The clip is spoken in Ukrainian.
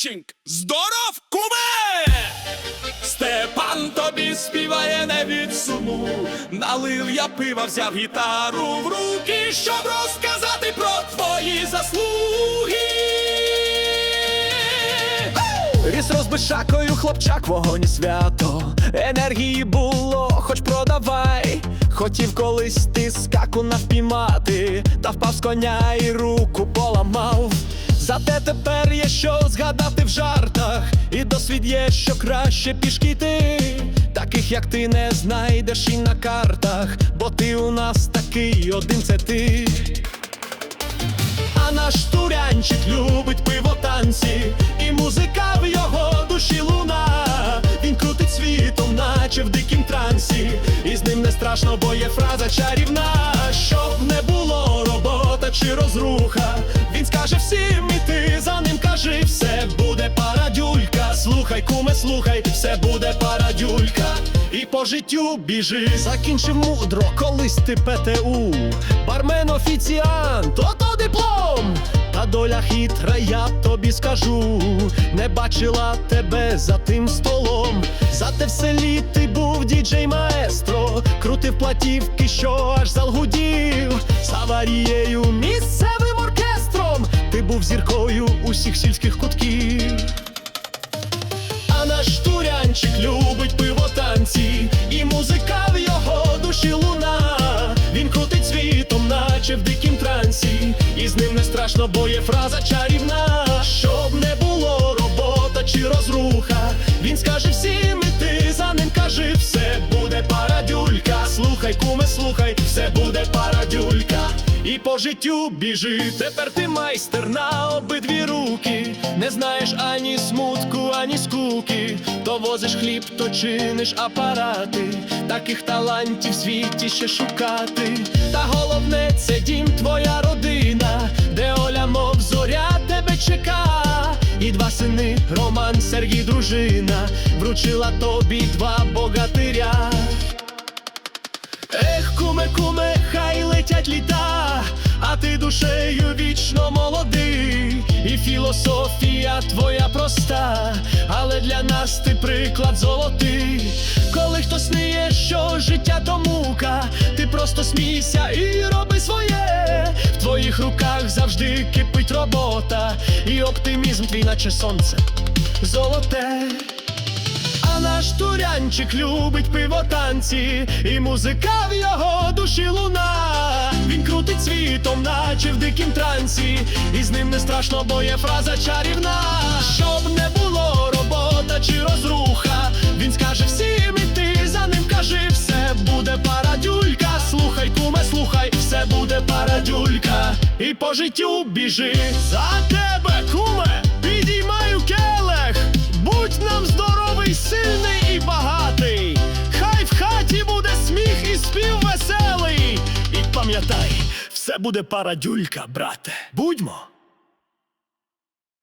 Степанчик, здоров, куме! Степан тобі співає не від суму. Налив я пива, взяв гітару в руки, щоб розказати про твої заслуги. Ріс розбишакою, хлопчак, вогонь свято. Енергії було, хоч продавай. Хотів колись ти скаку навпіймати, та впав з коня і руку поламав. Зате тепер є що згадати в жартах, і досвід є, що краще пішки йти. Таких, як ти, не знайдеш і на картах, бо ти у нас такий, один це ти. А наш турянчик любить пиво танці, і музика в його душі луна. Він крутить світом, наче в дикім трансі. І з ним не страшно, бо є фраза чарівна. Щоб не було робота чи розруха. Він скаже всім, Слухай, куме, слухай, все буде парадюлька. І по життю біжи. Закінчив мудро, колись ти ПТУ. Бармен офіціант, ото диплом. Та доля хитра, я тобі скажу. Не бачила тебе за тим столом. Зате в селі ти був діджей маестро. Крутив платівки, що аж залгудів. З аварією місцевим оркестром. Ти був зіркою усіх сільських кутків. Турянчик любить пиво танці, і музика в його душі луна. Він крутить світом, наче в дикім трансі, і з ним не страшно, бо є фраза чарівна. По життю біжи, тепер ти майстер на обидві руки. Не знаєш ані смутку, ані скуки. То возиш хліб, то чиниш апарати. Таких талантів в світі ще шукати. Та головне, це дім, твоя родина, де Оля, мов зоря, тебе чека. І два сини, Роман, Сергій, дружина, вручила тобі два богатиря. Ех, куме, куме, хай летять літа, ти душею вічно молодий, і філософія твоя проста, але для нас ти приклад золотий. Коли хтось ниє, що життя то мука, ти просто смійся і роби своє. В твоїх руках завжди кипить робота, і оптимізм твій, наче сонце, золоте. Наш турянчик любить пиво танці, і музика в його душі луна. Він крутить світом, наче в дикім трансі, і з ним не страшно, бо є фраза чарівна. Щоб не було робота чи розруха. Він скаже всім, і ти за ним кажи, все буде парадюлька. Слухай, куме, слухай, все буде парадюлька. І по життю біжи за тебе, куме, пам'ятай, все буде парадюлька, брате. Будьмо